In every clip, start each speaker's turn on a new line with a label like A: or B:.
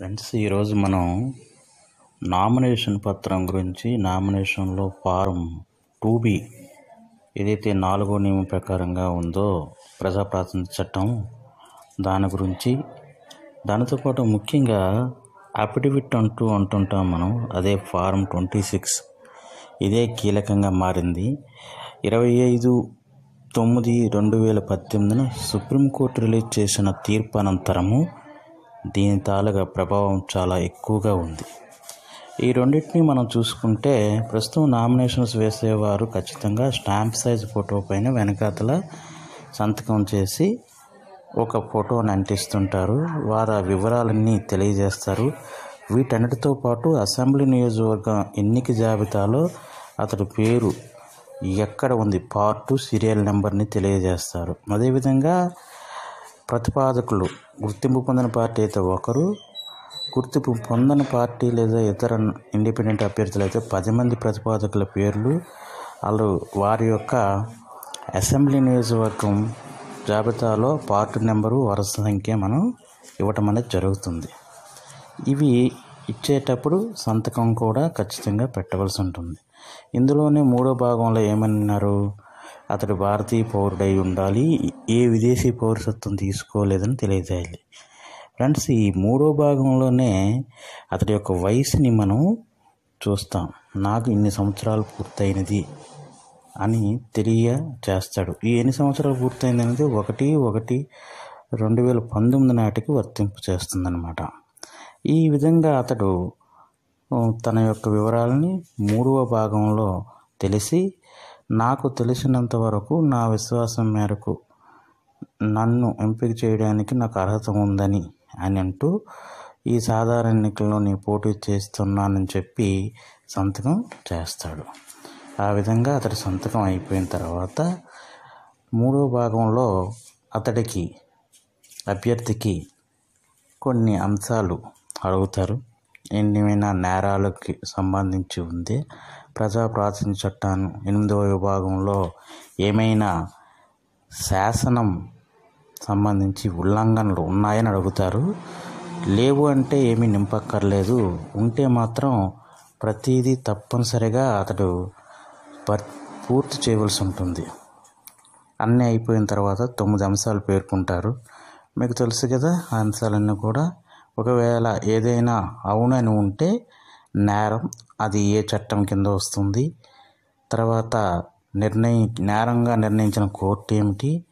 A: Friends ఈరోజు మనం nomination పత్రం గురించి నామినేషన్లో ఫారం టూ బి ఏదైతే నాలుగో నియమం ప్రకారంగా ఉందో ప్రజాప్రాతినిధ్య చట్టం దాని గురించి దానితో పాటు ముఖ్యంగా అఫిడవిట్ అంటూ అంటుంటాం మనం అదే ఫారం ట్వంటీ సిక్స్. ఇదే కీలకంగా మారింది. ఇరవై ఐదు తొమ్మిది రెండు వేల పద్దెనిమిదిన సుప్రీంకోర్టు రిలీజ్ చేసిన తీర్పు అనంతరము దీని తాలూగా ప్రభావం చాలా ఎక్కువగా ఉంది. ఈ రెండింటిని మనం చూసుకుంటే ప్రస్తుతం నామినేషన్స్ వేసేవారు ఖచ్చితంగా స్టాంప్ సైజ్ ఫోటో పైన వెనకాతల సంతకం చేసి ఒక ఫోటోని అంటిస్తుంటారు. వారు ఆ వివరాలన్నీ తెలియజేస్తారు. వీటన్నిటితో పాటు అసెంబ్లీ నియోజకవర్గం ఎన్నిక జాబితాలో అతడి పేరు ఎక్కడ ఉంది? పార్టు సీరియల్ నెంబర్ని తెలియజేస్తారు. అదేవిధంగా ప్రతిపాదకులు గుర్తింపు పొందిన పార్టీ అయితే ఒకరు గుర్తింపు పొందని పార్టీ లేదా ఇతర ఇండిపెండెంట్ అభ్యర్థులు అయితే పది మంది ప్రతిపాదకుల పేర్లు వాళ్ళు వారి యొక్క అసెంబ్లీ నియోజకవర్గం జాబితాలో పార్టీ నెంబరు వరుస సంఖ్య మనం ఇవ్వటం అనేది జరుగుతుంది. ఇవి ఇచ్చేటప్పుడు సంతకం కూడా ఖచ్చితంగా పెట్టవలసి ఉంటుంది. ఇందులోనే మూడో భాగంలో ఏమన్నారు? అతడు భారతీయ పౌరుడై ఉండాలి. ఏ విదేశీ పౌరసత్వం తీసుకోలేదని తెలియజేయాలి. ఫ్రెండ్స్ ఈ మూడో భాగంలోనే అతడి యొక్క వయసుని మనం చూస్తాం. నాకు ఇన్ని సంవత్సరాలు పూర్తయినది అని తెలియచేస్తాడు ఈ ఎన్ని సంవత్సరాలు పూర్తయింది అనేది ఒకటి ఒకటి రెండు వేల పంతొమ్మిది నాటికి వర్తింపు చేస్తుందన్నమాట. ఈ విధంగా అతడు తన యొక్క వివరాలని మూడవ భాగంలో తెలిసి నాకు తెలిసినంత వరకు నా విశ్వాసం మేరకు నన్ను ఎంపిక చేయడానికి నాకు అర్హత ఉందని అని అంటూ ఈ సాధారణ ఎన్నికల్లో నేను పోటీ చేస్తున్నానని చెప్పి సంతకం చేస్తాడు. ఆ విధంగా అతడి సంతకం అయిపోయిన తర్వాత మూడో భాగంలో అతడికి అభ్యర్థికి కొన్ని అంశాలు అడుగుతారు. ఎన్నిమైనా నేరాలకి సంబంధించి ఉంది ప్రజా ప్రాచీన చట్టాన్ని ఎనిమిదవ విభాగంలో ఏమైనా శాసనం సంబంధించి ఉల్లంఘనలు ఉన్నాయని అడుగుతారు. లేవు అంటే ఏమీ నింపక్కర్లేదు. ఉంటే మాత్రం ప్రతిదీ తప్పనిసరిగా అతడు పూర్తి చేయవలసి ఉంటుంది. అన్నీ అయిపోయిన తర్వాత తొమ్మిది అంశాలు పేర్కొంటారు. మీకు తెలుసు కదా ఆ అంశాలన్నీ కూడా. ఒకవేళ ఏదైనా అవునని ఉంటే నేరం అది ఏ చట్టం కింద వస్తుంది? తర్వాత నిర్ణయి నేరంగా నిర్ణయించిన కోర్టు ఏమిటి?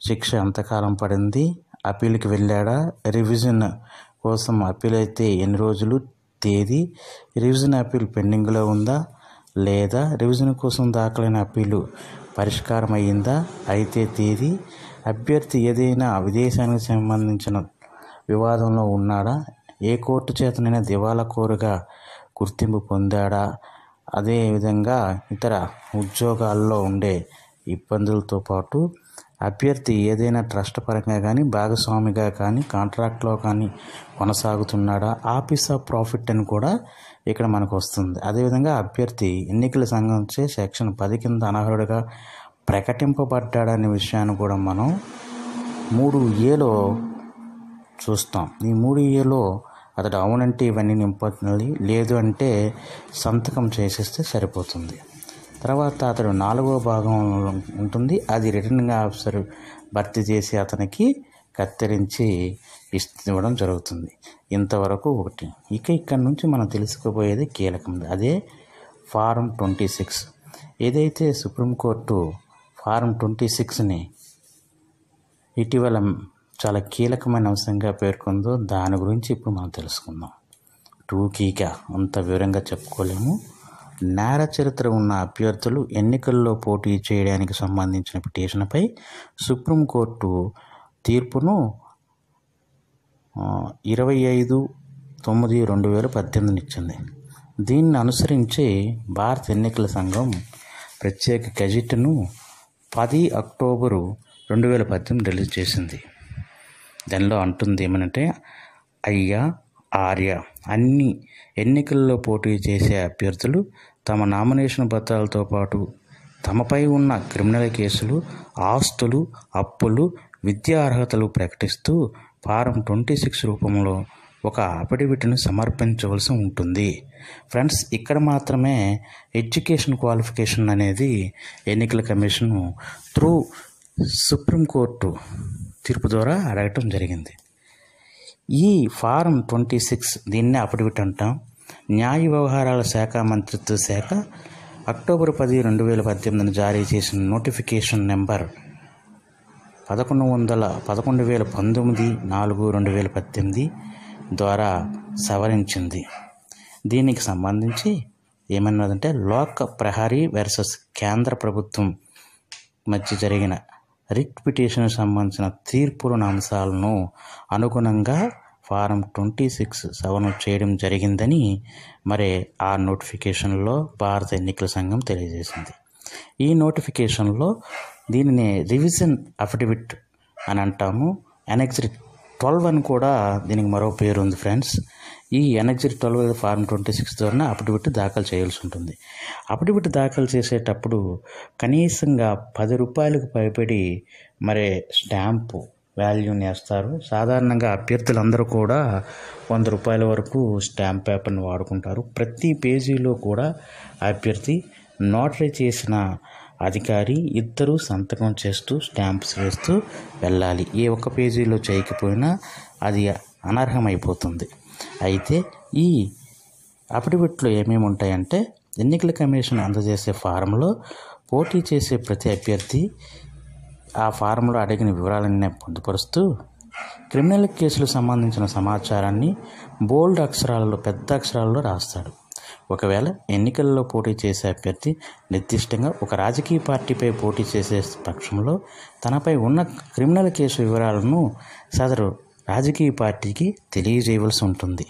A: శిక్ష ఎంతకాలం పడింది? అప్పీల్కి వెళ్ళాడా? రివిజన్ కోసం అప్పీల్ అయితే ఎన్ని రోజులు? తేదీ? రివిజన్ అప్పీల్ పెండింగ్లో ఉందా? లేదా రివిజన్ కోసం దాఖలైన అప్పీలు పరిష్కారం అయ్యిందా అయితే తేదీ? అభ్యర్థి ఏదైనా విదేశానికి సంబంధించిన వివాదంలో ఉన్నాడా? ఏ కోర్టు చేతనైనా దివాలా కోరుగా గుర్తింపు పొందాడా? అదేవిధంగా ఇతర ఉద్యోగాల్లో ఉండే ఇబ్బందులతో పాటు అభ్యర్థి ఏదైనా ట్రస్ట్ పరంగా కానీ భాగస్వామిగా కానీ కాంట్రాక్ట్లో కానీ కొనసాగుతున్నాడా? ఆఫీస్ ఆఫ్ ప్రాఫిట్ అని కూడా ఇక్కడ మనకు వస్తుంది. అదేవిధంగా అభ్యర్థి ఎన్నికల సంఘంచే సెక్షన్ పది కింద అనర్హుడిగా ప్రకటింపబడ్డాడనే విషయాన్ని కూడా మనం మూడు ఏలో చూస్తాం. ఈ మూడు ఏలో అతడు అవునంటే ఇవన్నీ నింపుతుంది లేదు అంటే సంతకం చేసేస్తే సరిపోతుంది. తర్వాత అతడు నాలుగో భాగం ఉంటుంది. అది రిటర్నింగ్ ఆఫీసర్ భర్తీ చేసి అతనికి కత్తిరించి ఇవ్వడం జరుగుతుంది. ఇంతవరకు ఒకటి. ఇక ఇక్కడ నుంచి మనం తెలుసుకోబోయేది కీలకం అదే ఫారం ట్వంటీ సిక్స్. ఏదైతే సుప్రీంకోర్టు ఫారం ట్వంటీ సిక్స్ని ఇటీవల చాలా కీలకమైన అంశంగా పేర్కొందో దాని గురించి ఇప్పుడు మనం తెలుసుకుందాం. టూకీగా అంత వివరంగా చెప్పుకోలేము. నేర చరిత్ర ఉన్న అభ్యర్థులు ఎన్నికల్లో పోటీ చేయడానికి సంబంధించిన పిటిషన్పై సుప్రీంకోర్టు తీర్పును ఇరవై ఐదు తొమ్మిది రెండు వేల పద్దెనిమిది ఇచ్చింది. దీన్ని అనుసరించి భారత ఎన్నికల సంఘం ప్రత్యేక గెజిట్ను పది అక్టోబరు రెండు వేల పద్దెనిమిది రిలీజ్ చేసింది. దానిలో అంటుంది ఏమనంటే అయ్యా ఆర్య అన్ని ఎన్నికల్లో పోటీ చేసే అభ్యర్థులు తమ నామినేషన్ పత్రాలతో పాటు తమపై ఉన్న క్రిమినల్ కేసులు ఆస్తులు అప్పులు విద్యా అర్హతలు ప్రకటిస్తూ ఫారం ట్వంటీ సిక్స్ రూపంలో ఒక అఫిడవిట్ను సమర్పించవలసి ఉంటుంది. ఫ్రెండ్స్ ఇక్కడ మాత్రమే ఎడ్యుకేషన్ క్వాలిఫికేషన్ అనేది ఎన్నికల కమిషన్ త్రూ సుప్రీంకోర్టు తీర్పు ద్వారా అడగటం జరిగింది. ఈ ఫారం ట్వంటీ సిక్స్ దీన్నే అఫిడవిట్ అంటాం. న్యాయ వ్యవహారాల శాఖ మంత్రిత్వ శాఖ అక్టోబర్ పది రెండు వేల పద్దెనిమిదిన జారీ చేసిన నోటిఫికేషన్ నెంబర్ పదకొండు వందల పదకొండు వేల పంతొమ్మిది నాలుగు రెండు వేల పద్దెనిమిది ద్వారా సవరించింది. దీనికి సంబంధించి ఏమన్నదంటే లోక్ ప్రహరీ వర్సెస్ కేంద్ర ప్రభుత్వం మధ్య జరిగిన రిట్ పిటిషన్ సంబంధించిన తీర్పులను అంశాలను అనుగుణంగా ఫారం ట్వంటీ సిక్స్ సవరణ చేయడం జరిగిందని మరి ఆ నోటిఫికేషన్లో భారత ఎన్నికల సంఘం తెలియజేసింది. ఈ నోటిఫికేషన్లో దీనిని రివిజన్ అఫిడవిట్ అని అంటాము. ఎనెక్సరీ ట్వెల్వ్ అని కూడా దీనికి మరో పేరు ఉంది ఫ్రెండ్స్. ఈ ఎన్ఎక్జిట్ ట్వెల్వ్ ఫార్మ్ ట్వంటీ సిక్స్ ద్వారా అఫిడవిట్ దాఖలు చేయాల్సి ఉంటుంది. అఫిడవిట్ దాఖలు చేసేటప్పుడు కనీసంగా పది రూపాయలకు పైపడి మరి స్టాంపు వాల్యూని వేస్తారు. సాధారణంగా అభ్యర్థులందరూ కూడా వంద రూపాయల వరకు స్టాంప్ పేపర్ని వాడుకుంటారు. ప్రతి పేజీలో కూడా అభ్యర్థి నోటరీ చేసిన అధికారి ఇద్దరు సంతకం చేస్తూ స్టాంప్స్ వేస్తూ వెళ్ళాలి. ఏ ఒక్క పేజీలో చేయకపోయినా అది అనర్హమైపోతుంది. అయితే ఈ అఫిడవిట్లో ఏమేమి ఉంటాయంటే ఎన్నికల కమిషన్ అందజేసే ఫారంలో పోటీ చేసే ప్రతి అభ్యర్థి ఆ ఫారంలో అడిగిన వివరాలన్నీ పొందుపరుస్తూ క్రిమినల్ కేసులకు సంబంధించిన సమాచారాన్ని బోల్డ్ అక్షరాలలో పెద్ద అక్షరాలలో రాస్తాడు. ఒకవేళ ఎన్నికల్లో పోటీ చేసే అభ్యర్థి నిర్దిష్టంగా ఒక రాజకీయ పార్టీపై పోటీ చేసే పక్షంలో తనపై ఉన్న క్రిమినల్ కేసు వివరాలను సదరు రాజకీయ పార్టీకి తెలియజేయవలసి ఉంటుంది.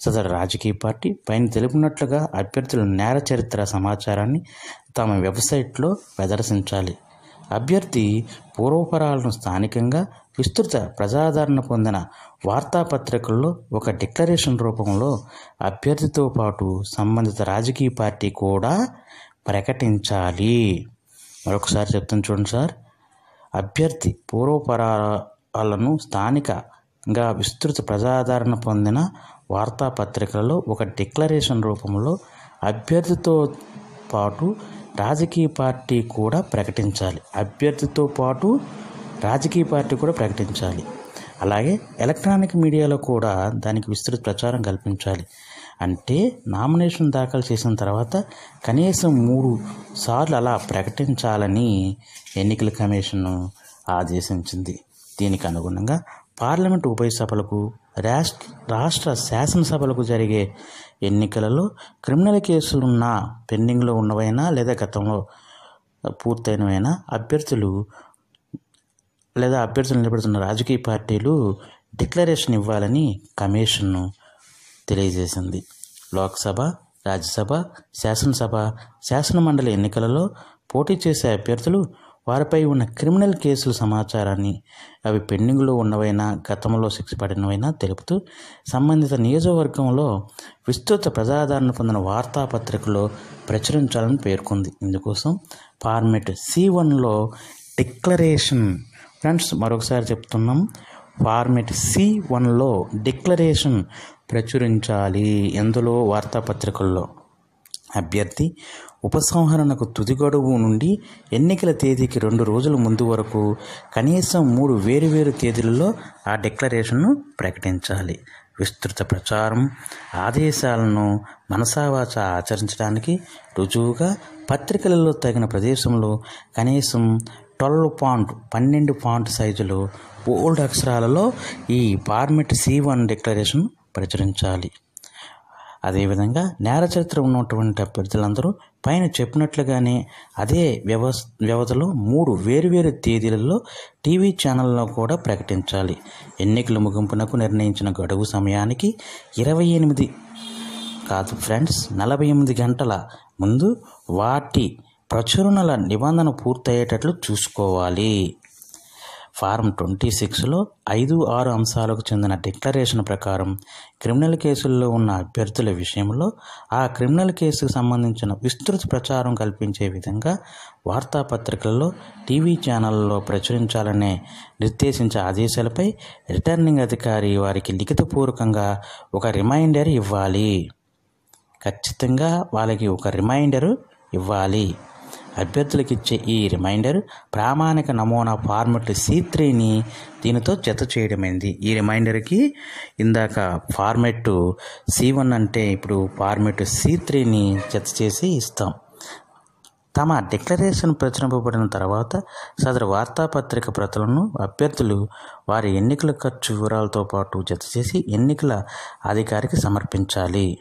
A: సదరు రాజకీయ పార్టీ పైన తెలుపునట్లుగా అభ్యర్థుల నేర చరిత్ర సమాచారాన్ని తమ వెబ్సైట్లో ప్రదర్శించాలి. అభ్యర్థి పూర్వపరాలను స్థానికంగా విస్తృత ప్రజాదరణ పొందిన వార్తాపత్రికల్లో ఒక డిక్లరేషన్ రూపంలో అభ్యర్థితో పాటు సంబంధిత రాజకీయ పార్టీ కూడా ప్రకటించాలి. మరొకసారి చెప్తాను చూడండి సార్. అభ్యర్థి పూర్వపరాలను స్థానిక గా విస్తృత ప్రజాదరణ పొందిన వార్తాపత్రికలలో ఒక డిక్లరేషన్ రూపంలో అభ్యర్థితో పాటు రాజకీయ పార్టీ కూడా ప్రకటించాలి. అభ్యర్థితో పాటు రాజకీయ పార్టీ కూడా ప్రకటించాలి. అలాగే ఎలక్ట్రానిక్ మీడియాలో కూడా దానికి విస్తృత ప్రచారం కల్పించాలి. అంటే నామినేషన్ దాఖలు చేసిన తర్వాత కనీసం మూడు సార్లు అలా ప్రకటించాలని ఎన్నికల కమిషన్ ఆదేశించింది. దీనికి అనుగుణంగా పార్లమెంటు ఉభయ సభలకు రాష్ట్ర రాష్ట్ర శాసనసభలకు జరిగే ఎన్నికలలో క్రిమినల్ కేసులున్న పెండింగ్లో ఉన్నవైనా లేదా గతంలో పూర్తయినవైనా అభ్యర్థులు లేదా అభ్యర్థులు నిలబెడుతున్న రాజకీయ పార్టీలు డిక్లరేషన్ ఇవ్వాలని కమిషన్ను తెలియజేసింది. లోక్సభ రాజ్యసభ శాసనసభ శాసనమండలి ఎన్నికలలో పోటీ చేసే అభ్యర్థులు వారిపై ఉన్న క్రిమినల్ కేసుల సమాచారాన్ని అవి పెండింగ్లో ఉన్నవైనా గతంలో శిక్ష పడినవైనా తెలుపుతూ సంబంధిత నియోజకవర్గంలో విస్తృత ప్రజాదరణ పొందిన వార్తాపత్రికలో ప్రచురించాలని పేర్కొంది. ఇందుకోసం ఫార్మెట్ సి వన్లో డిక్లరేషన్. ఫ్రెండ్స్ మరొకసారి చెప్తున్నాం. ఫార్మెట్ సి వన్లో డిక్లరేషన్ ప్రచురించాలి. ఎందులో? వార్తాపత్రికల్లో. అభ్యర్థి ఉపసంహరణకు తుది గడువు నుండి ఎన్నికల తేదీకి రెండు రోజుల ముందు వరకు కనీసం మూడు వేరువేరు తేదీలలో ఆ డిక్లరేషన్ను ప్రకటించాలి. విస్తృత ప్రచారం ఆదేశాలను మనసావాచ ఆచరించడానికి రుజువుగా పత్రికలలో తగిన ప్రదేశంలో కనీసం ట్వెల్వ్ పాయింట్ పన్నెండు పాయింట్ సైజులో బోల్డ్ అక్షరాలలో ఈ ఫార్మెట్ సి వన్ డిక్లరేషన్ ప్రచురించాలి. అదేవిధంగా నేర చరిత్ర ఉన్నటువంటి అభ్యర్థులందరూ పైన చెప్పినట్లుగానే అదే వ్యవ వ్యవధిలో మూడు వేరువేరు తేదీలలో టీవీ ఛానల్లో కూడా ప్రకటించాలి. ఎన్నికల ముగింపునకు నిర్ణయించిన గడువు సమయానికి ఇరవై ఎనిమిది కాదు ఫ్రెండ్స్ నలభై ఎనిమిది గంటల ముందు వాటి ప్రచురణల నిబంధన పూర్తయ్యేటట్లు చూసుకోవాలి. ఫారం ట్వంటీ సిక్స్లో ఐదు ఆరు అంశాలకు చెందిన డిక్లరేషన్ ప్రకారం క్రిమినల్ కేసుల్లో ఉన్న అభ్యర్థుల విషయంలో ఆ క్రిమినల్ కేసుకు సంబంధించిన విస్తృత ప్రచారం కల్పించే విధంగా వార్తాపత్రికల్లో టీవీ ఛానళ్ళలో ప్రచురించాలనే నిర్దేశించే ఆదేశాలపై రిటర్నింగ్ అధికారి వారికి లిఖితపూర్వకంగా ఒక రిమైండర్ ఇవ్వాలి. ఖచ్చితంగా వాళ్ళకి ఒక రిమైండర్ ఇవ్వాలి. అభ్యర్థులకు ఇచ్చే ఈ రిమైండర్ ప్రామాణిక నమూనా ఫార్మెట్ సి త్రీని దీనితో జత చేయడమైంది. ఈ రిమైండర్కి ఇందాక ఫార్మెట్ సి వన్ అంటే ఇప్పుడు ఫార్మెట్ సి త్రీని జత చేసి ఇస్తాం. తమ డిక్లరేషన్ ప్రచురింపబడిన తర్వాత సదరు వార్తాపత్రిక ప్రతులను అభ్యర్థులు వారి ఎన్నికల ఖర్చు వివరాలతో పాటు జత చేసి ఎన్నికల అధికారికి సమర్పించాలి.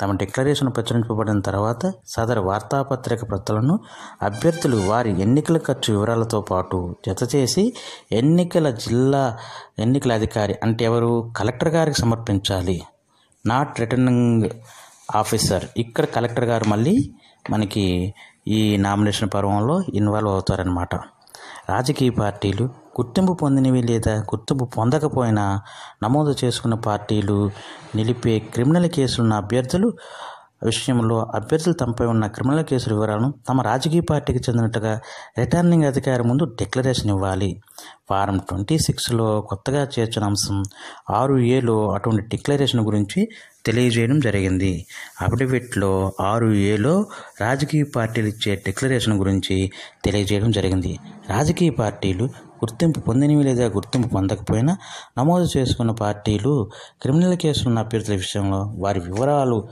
A: తమ డిక్లరేషన్ ప్రచురింపబడిన తర్వాత సదరు వార్తాపత్రిక ప్రతులను అభ్యర్థులు వారి ఎన్నికల ఖర్చు వివరాలతో పాటు జత చేసి ఎన్నికల జిల్లా ఎన్నికల అధికారి అంటే ఎవరు? కలెక్టర్ గారికి సమర్పించాలి. Not returning officer. ఇక్కడ కలెక్టర్ గారు మళ్ళీ మనకి ఈ నామినేషన్ పర్వంలో ఇన్వాల్వ్ అవుతారనమాట రాజకీయ పార్టీలు గుర్తింపు పొందినవి లేదా గుర్తింపు పొందకపోయినా నమోదు చేసుకున్న పార్టీలు నిలిపే క్రిమినల్ కేసులున్న అభ్యర్థులు విషయంలో అభ్యర్థులు తమపై ఉన్న క్రిమినల్ కేసుల వివరాలను తమ రాజకీయ పార్టీకి చెందినట్టుగా రిటర్నింగ్ అధికారి ముందు డిక్లరేషన్ ఇవ్వాలి. వారం ట్వంటీ సిక్స్లో కొత్తగా చేర్చిన అంశం ఆరు ఏలో అటువంటి డిక్లరేషన్ గురించి తెలియజేయడం జరిగింది. అఫిడవిట్లో ఆరు ఏలో రాజకీయ పార్టీలు ఇచ్చే డిక్లరేషన్ గురించి తెలియజేయడం జరిగింది. రాజకీయ పార్టీలు గుర్తింపు పొందినవి లేదా గుర్తింపు పొందకపోయినా నమోదు చేసుకున్న పార్టీలు క్రిమినల్ కేసులున్న అభ్యర్థుల విషయంలో వారి వివరాలు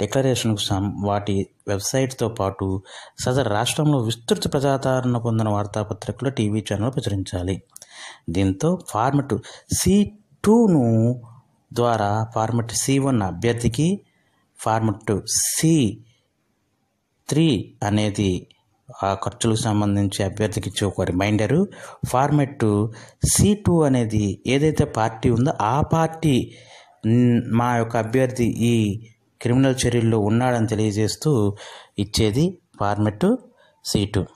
A: డిక్లరేషన్కు సం వాటి వెబ్సైట్తో పాటు సదరు రాష్ట్రంలో విస్తృత ప్రజాదరణ పొందిన వార్తాపత్రికలు టీవీ ఛానల్ ప్రచురించాలి. దీంతో ఫార్మెట్ సి టూను ద్వారా ఫార్మెట్ సి వన్ అభ్యర్థికి ఫార్మెట్ సి త్రీ అనేది ఆ ఖర్చులకు సంబంధించి అభ్యర్థికి ఇచ్చే ఒక రిమైండరు. ఫార్మెట్ సి టూ అనేది ఏదైతే పార్టీ ఉందో ఆ పార్టీ మా యొక్క అభ్యర్థి ఈ క్రిమినల్ చర్యల్లో ఉన్నాడని తెలియజేస్తూ ఇచ్చేది ఫార్మెట్ సీటు.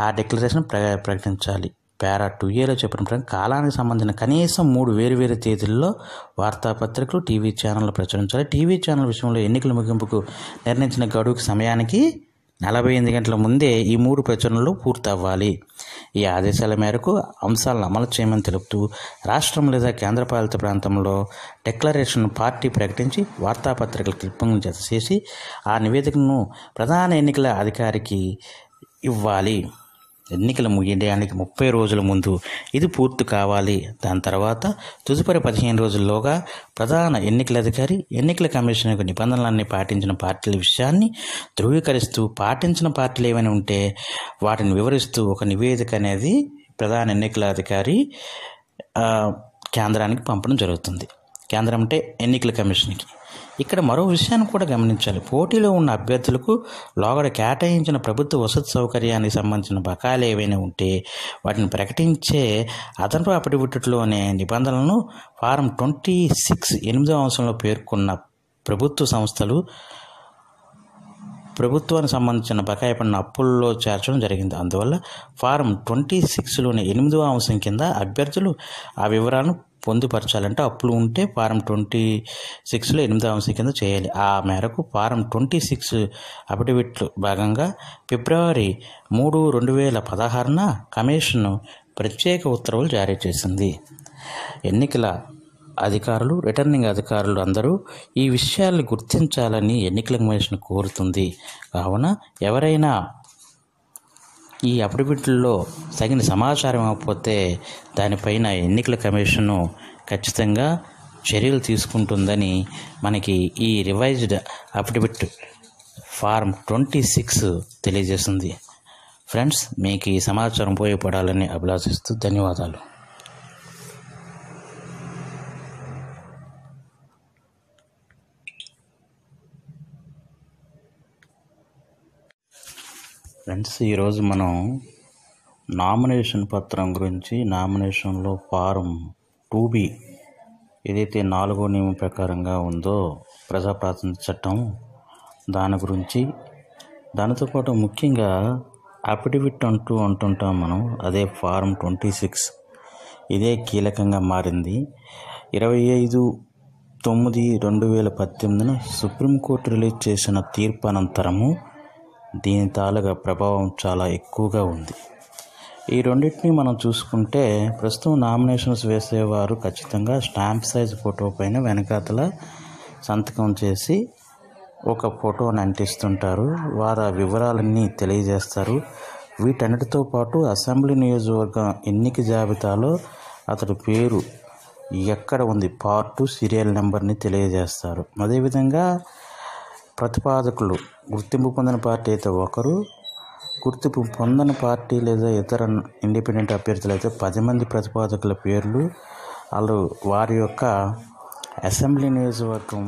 A: ఆ డిక్లరేషన్ ప్ర ప్రకటించాలి. పారా టూ ఏలో చెప్పిన ప్రకారం కాలానికి సంబంధించిన కనీసం మూడు వేరు వేరు తేదీల్లో వార్తాపత్రికలు టీవీ ఛానళ్ళు ప్రచురించాలి. టీవీ ఛానల్ విషయంలో ఎన్నికల ముగింపుకు నిర్ణయించిన గడువుకి సమయానికి నలభై ఎనిమిది గంటల ముందే ఈ మూడు ప్రచురణలు పూర్తవ్వాలి. ఈ ఆదేశాల మేరకు అంశాలను అమలు చేయమని తెలుపుతూ రాష్ట్రం లేదా కేంద్రపాలిత ప్రాంతంలో డిక్లరేషన్ పార్టీ ప్రకటించి వార్తాపత్రికలు క్లిప్పింగ్ జత చేసి ఆ నివేదికను ప్రధాన ఎన్నికల అధికారికి ఇవ్వాలి. ఎన్నికలు ముగియడానికి ముప్పై రోజుల ముందు ఇది పూర్తి కావాలి. దాని తర్వాత తదుపరి పదిహేను రోజుల్లోగా ప్రధాన ఎన్నికల అధికారి ఎన్నికల కమిషన్ యొక్క నిబంధనలన్నీ పాటించిన పార్టీల విషయాన్ని ధృవీకరిస్తూ పాటించిన పార్టీలు ఏమైనా ఉంటే వాటిని వివరిస్తూ ఒక నివేదిక అనేది ప్రధాన ఎన్నికల అధికారి కేంద్రానికి పంపడం జరుగుతుంది. కేంద్రం అంటే ఎన్నికల కమిషన్కి. ఇక్కడ మరో విషయాన్ని కూడా గమనించాలి. పోటీలో ఉన్న అభ్యర్థులకు లోగడ కేటాయించిన ప్రభుత్వ వసతి సౌకర్యానికి సంబంధించిన బకాయిలు ఏవైనా ఉంటే వాటిని ప్రకటించే అదనపు అఫిడవిట్లోనే నిబంధనలను ఫారం ట్వంటీ సిక్స్ ఎనిమిదో అంశంలో పేర్కొన్న ప్రభుత్వ సంస్థలు ప్రభుత్వానికి సంబంధించిన బకాయి పడిన అప్పుల్లో చేర్చడం జరిగింది. అందువల్ల ఫారం ట్వంటీ సిక్స్లోని ఎనిమిదవ అంశం కింద అభ్యర్థులు ఆ వివరాలను పొందుపరచాలంటే అప్పులు ఉంటే ఫారం ట్వంటీ సిక్స్లో ఎనిమిదవ అంశం కింద చేయాలి. ఆ మేరకు ఫారం ట్వంటీ సిక్స్ అఫిడవిట్లు భాగంగా ఫిబ్రవరి మూడు రెండు వేల పదహారున కమిషన్ ప్రత్యేక ఉత్తర్వులు జారీ చేసింది. ఎన్నికల అధికారులు రిటర్నింగ్ అధికారులు అందరూ ఈ విషయాలను గుర్తించాలని ఎన్నికల కమిషన్ కోరుతుంది. కావున ఎవరైనా ఈ అఫిడవిట్లో తగిన సమాచారం ఇవ్వకపోతే దానిపైన ఎన్నికల కమిషను ఖచ్చితంగా చర్యలు తీసుకుంటుందని మనకి ఈ revised affidavit form twenty six తెలియజేస్తుంది ఫ్రెండ్స్ మీకు ఈ సమాచారం ఉపయోగపడాలని అభిలాషిస్తూ ధన్యవాదాలు. ఫ్రెండ్స్ ఈరోజు మనం నామినేషన్ పత్రం గురించి నామినేషన్లో ఫారం టూ బి ఏదైతే నాలుగో నియమం ప్రకారంగా ఉందో ప్రజాప్రాతినిధ్య చట్టం దాని గురించి దానితో పాటు ముఖ్యంగా అఫిడవిట్ అంటూ అంటుంటాం మనం అదే ఫారం ట్వంటీ సిక్స్. ఇదే కీలకంగా మారింది. ఇరవై ఐదు తొమ్మిది రెండు వేల పద్దెనిమిదిన సుప్రీంకోర్టు రిలీజ్ చేసిన తీర్పు అనంతరము దీని తాలూగా ప్రభావం చాలా ఎక్కువగా ఉంది. ఈ రెండింటిని మనం చూసుకుంటే ప్రస్తుతం నామినేషన్స్ వేసేవారు ఖచ్చితంగా స్టాంప్ సైజ్ ఫోటో పైన వెనకాతల సంతకం చేసి ఒక ఫోటోని అంటిస్తుంటారు. వారు ఆ వివరాలన్నీ తెలియజేస్తారు. వీటన్నిటితో పాటు అసెంబ్లీ నియోజకవర్గం ఎన్నిక జాబితాలో అతడి పేరు ఎక్కడ ఉంది? పార్టు సీరియల్ నెంబర్ని తెలియజేస్తారు. అదేవిధంగా ప్రతిపాదకులు గుర్తింపు పొందిన పార్టీ అయితే ఒకరు గుర్తింపు పొందని పార్టీ లేదా ఇతర ఇండిపెండెంట్ అభ్యర్థులు అయితే పది మంది ప్రతిపాదకుల పేర్లు. వాళ్ళు వారి యొక్క అసెంబ్లీ నియోజకవర్గం